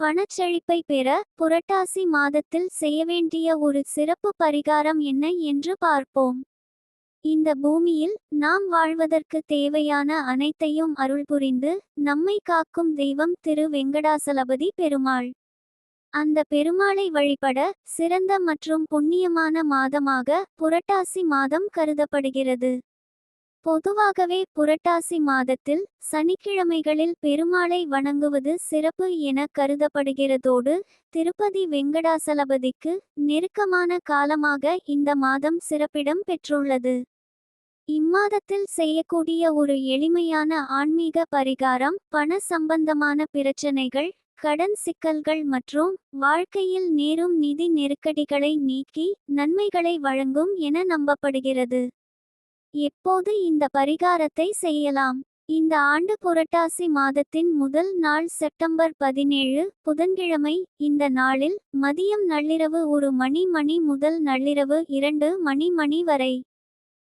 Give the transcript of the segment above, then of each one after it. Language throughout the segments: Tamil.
பணச்செழிப்பை பெற புரட்டாசி மாதத்தில் செய்ய வேண்டிய ஒரு சிறப்பு பரிகாரம் என்ன என்று பார்ப்போம். இந்த பூமியில் நாம் வாழ்வதற்கு தேவையான அனைத்தையும் அருள் புரிந்து நம்மை காக்கும் தெய்வம் திரு வெங்கடாசலபதி பெருமாள். அந்த பெருமாளை வழிபட சிறந்த மற்றும் புண்ணியமான மாதமாக புரட்டாசி மாதம் கருதப்படுகிறது. பொதுவாகவே புரட்டாசி மாதத்தில் சனிக்கிழமைகளில் பெருமாளை வணங்குவது சிறப்பு என கருதப்படுகிறதோடு திருப்பதி வெங்கடாசலபதிக்கு நெருக்கமான காலமாக இந்த மாதம் சிறப்பிடம் பெற்றுள்ளது. இம்மாதத்தில் செய்யக்கூடிய ஒரு எளிமையான ஆன்மீக பரிகாரம் பண சம்பந்தமான பிரச்சனைகள் கடன் சிக்கல்கள் மற்றும் வாழ்க்கையில் நேரும் நிதி நெருக்கடிகளை நீக்கி நன்மைகளை வழங்கும் என நம்பப்படுகிறது. எப்போது இந்த பரிகாரத்தை செய்யலாம்? இந்த ஆண்டு புரட்டாசி மாதத்தின் முதல் நாள் செப்டம்பர் பதினேழு புதன்கிழமை இந்த நாளில் மதியம் நள்ளிரவு ஒரு மணி மணி முதல் நள்ளிரவு இரண்டு மணி மணி வரை.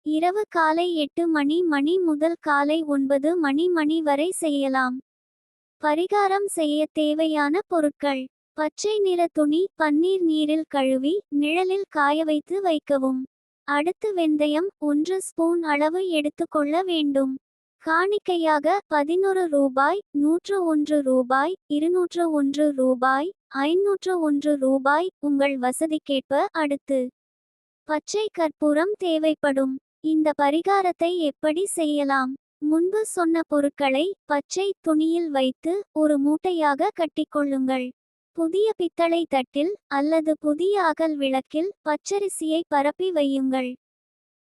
இரவு காலை எட்டு மணி மணி முதல் காலை ஒன்பது மணி மணி வரை செய்யலாம். பரிகாரம் செய்ய தேவையான பொருட்கள். பச்சை நிற துணி பன்னீர் நீரில் கழுவி நிழலில் காய வைத்து வைக்கவும். அடுத்து வெந்தயம் ஒன்று ஸ்பூன் அளவு எடுத்துக்கொள்ள வேண்டும். காணிக்கையாக பதினொரு ரூபாய் நூற்று ஒன்று ரூபாய் இருநூற்று ஒன்று ரூபாய் ஐநூற்று ஒன்று ரூபாய் உங்கள் வசதிக்கேற்ப அடுத்து. பச்சை கற்பூரம் தேவைப்படும். இந்த பரிகாரத்தை எப்படி செய்யலாம்? முன்பு சொன்ன பொருட்களை பச்சை துணியில் வைத்து ஒரு மூட்டையாக கட்டிக்கொள்ளுங்கள். புதிய பித்தளை தட்டில் அல்லது புதிய அகல் விளக்கில் பச்சரிசியை பரப்பி வையுங்கள்.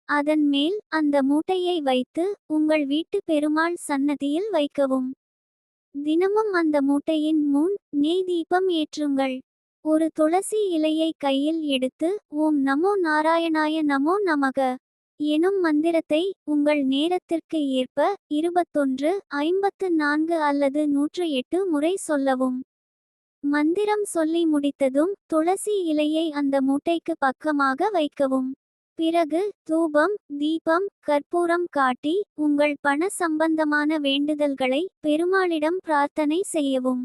அதன் மேல் அந்த மூட்டையை வைத்து உங்கள் வீட்டு பெருமாள் சன்னதியில் வைக்கவும். தினமும் அந்த மூட்டையின் முன் நெய் தீபம் ஏற்றுங்கள். ஒரு துளசி இலையை கையில் எடுத்து ஓம் நமோ நாராயணாய நமோ நமக எனும் மந்திரத்தை உங்கள் நேரத்திற்கு ஏற்ப இருபத்தொன்று ஐம்பத்து நான்கு அல்லது நூற்று எட்டு முறை சொல்லவும். மந்திரம் சொல்லி முடித்ததும் துளசி இலையை அந்த மூட்டைக்கு பக்கமாக வைக்கவும். பிறகு தூபம் தீபம் கற்பூரம் காட்டி உங்கள் பண சம்பந்தமான வேண்டுதல்களை பெருமாளிடம் பிரார்த்தனை செய்யவும்.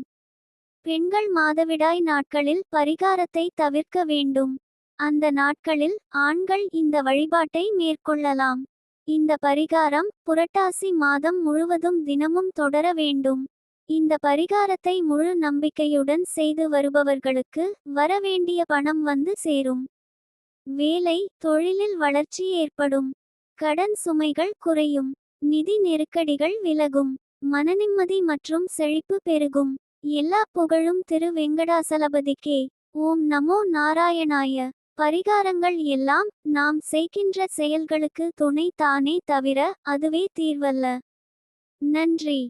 பெண்கள் மாதவிடாய் நாட்களில் பரிகாரத்தை தவிர்க்க வேண்டும். அந்த நாட்களில் ஆண்கள் இந்த வழிபாட்டை மேற்கொள்ளலாம். இந்த பரிகாரம் புரட்டாசி மாதம் முழுவதும் தினமும் தொடர வேண்டும். இந்த பரிகாரத்தை முழு நம்பிக்கையுடன் செய்து வருபவர்களுக்கு வரவேண்டிய பணம் வந்து சேரும். வேலை தொழிலில் வளர்ச்சி ஏற்படும். கடன் சுமைகள் குறையும். நிதி நெருக்கடிகள் விலகும். மனநிம்மதி மற்றும் செழிப்பு பெருகும். எல்லா புகழும் திரு வெங்கடாசலபதிக்கே. ஓம் நமோ நாராயணாய. பரிகாரங்கள் எல்லாம் நாம் செய்கின்ற செயல்களுக்கு துணை தானே தவிர அதுவே தீர்வல்ல. நன்றி.